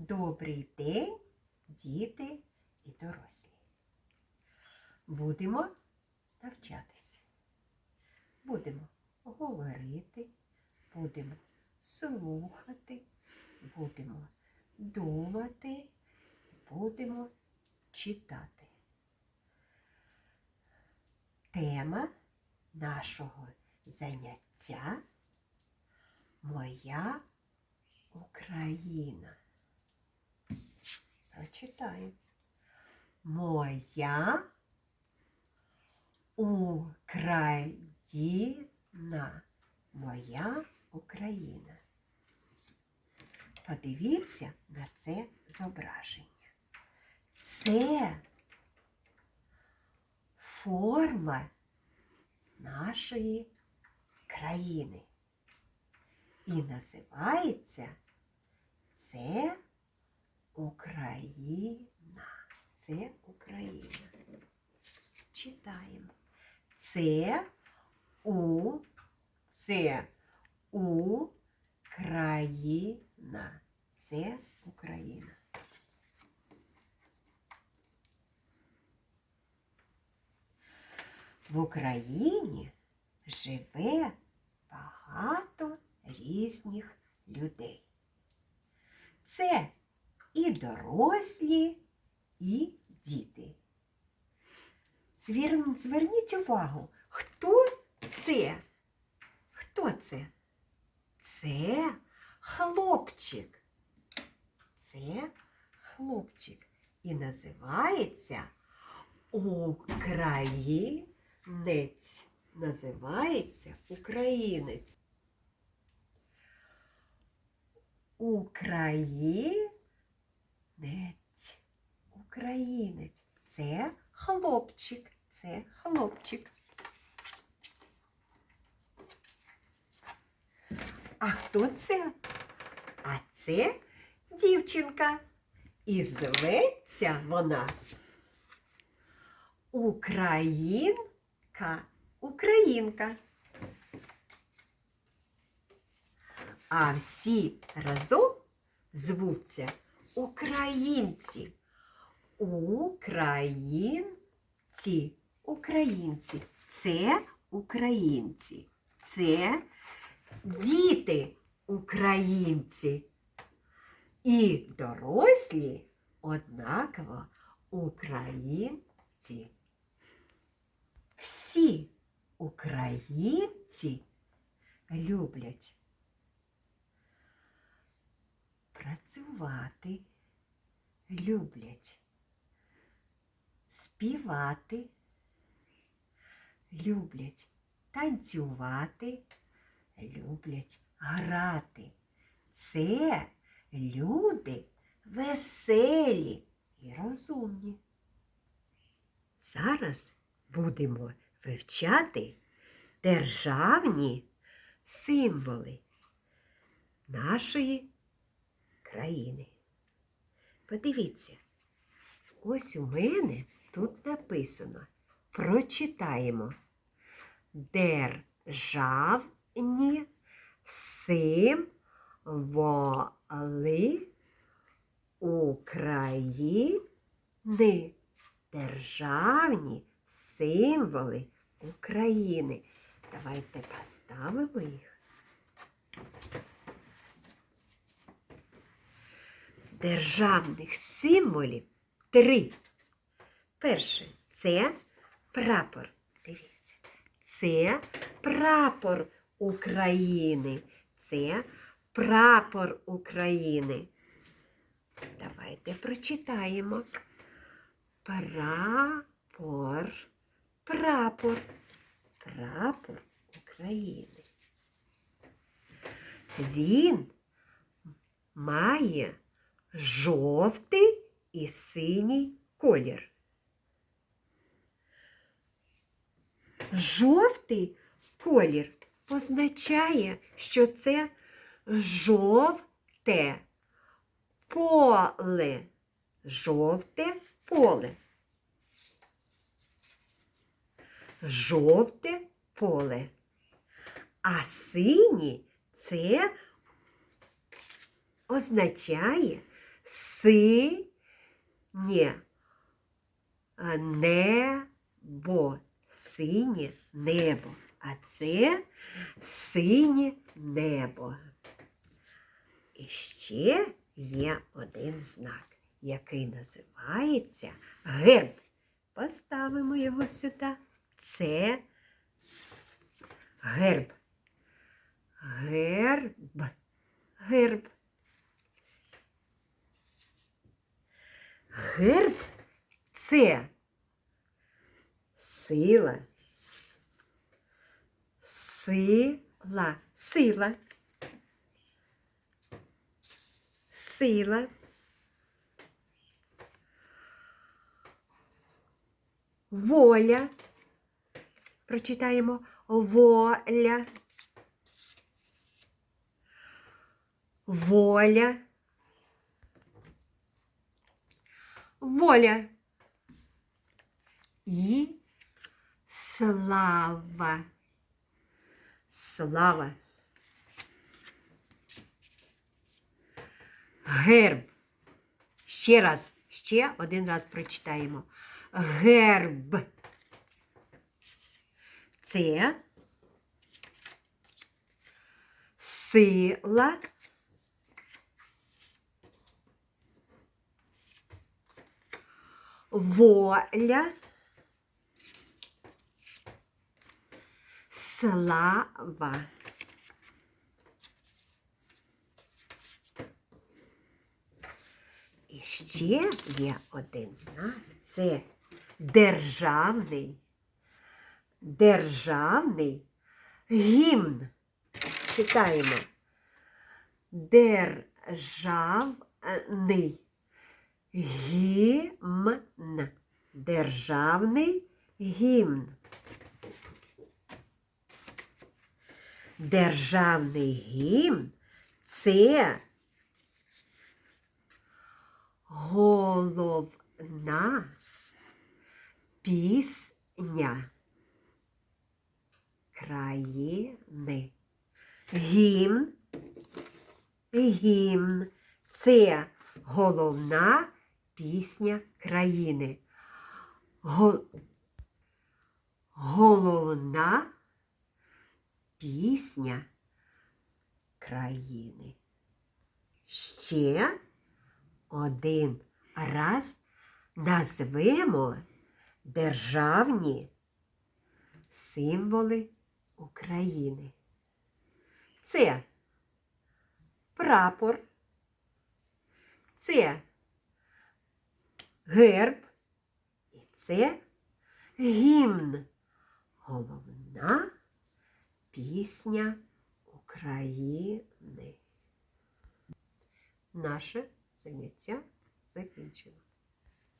Добрий день, діти і дорослі. Будемо навчатися. Будемо говорити, будемо слухати, будемо думати будемо читати. Тема нашого заняття Моя Україна. Прочитаємо. Моя Україна. Моя Україна. Подивіться на це зображення. Це форма нашої країни. І називається це Україна. Це Україна. Читаємо. Це у це Україна. Це Україна. В Україні живе багато різних людей. Це і дорослі, і діти. Зверніть увагу, хто це? Хто це? Це хлопчик. Це хлопчик. І називається Українець. Називається українець. Українець. Українець. Це хлопчик. Це хлопчик. А хто це? А це дівчинка. І зветься вона Українка. Українка. А всі разом звуться українці. Українці. Українці. Це українці. Це діти українці. І дорослі однаково українці. Всі українці люблять працювати, люблять співати, люблять танцювати, люблять грати. Це люди веселі і розумні. Зараз будемо вивчати державні символи нашої країни. Подивіться, ось у мене тут написано. Прочитаємо державні символи України. Державні символи України. Давайте поставимо їх. Державних символів три. Перше це прапор. Дивіться. Це прапор України. Це прапор України. Давайте прочитаємо. Прапор, прапор, прапор України. Він має жовтий і синій колір. Жовтий колір позначає, що це жовте поле. Жовте поле. Жовте поле. А синій це означає Синє е, небо. Синє небо. А це синє небо. І ще є один знак, який називається герб. Поставимо його сюди. Це герб. Герб. Герб. Герб це сила. Сила. Сила. Сила. Воля. Прочитаємо воля. Воля. Воля. І слава. Слава. Герб. Ще раз, ще один раз прочитаємо. Герб. Це сила. Воля. Слава. І ще є один знак. Це державний, державний гімн. Читаємо. Державний гімн. Державний гімн. Державний гімн це головна пісня країни. Гімн, гімн це головна пісня країни. Гол- Головна пісня країни. Ще один раз назвемо державні символи України. Це прапор, це герб і це гімн. Головна пісня України. Наше заняття закінчено.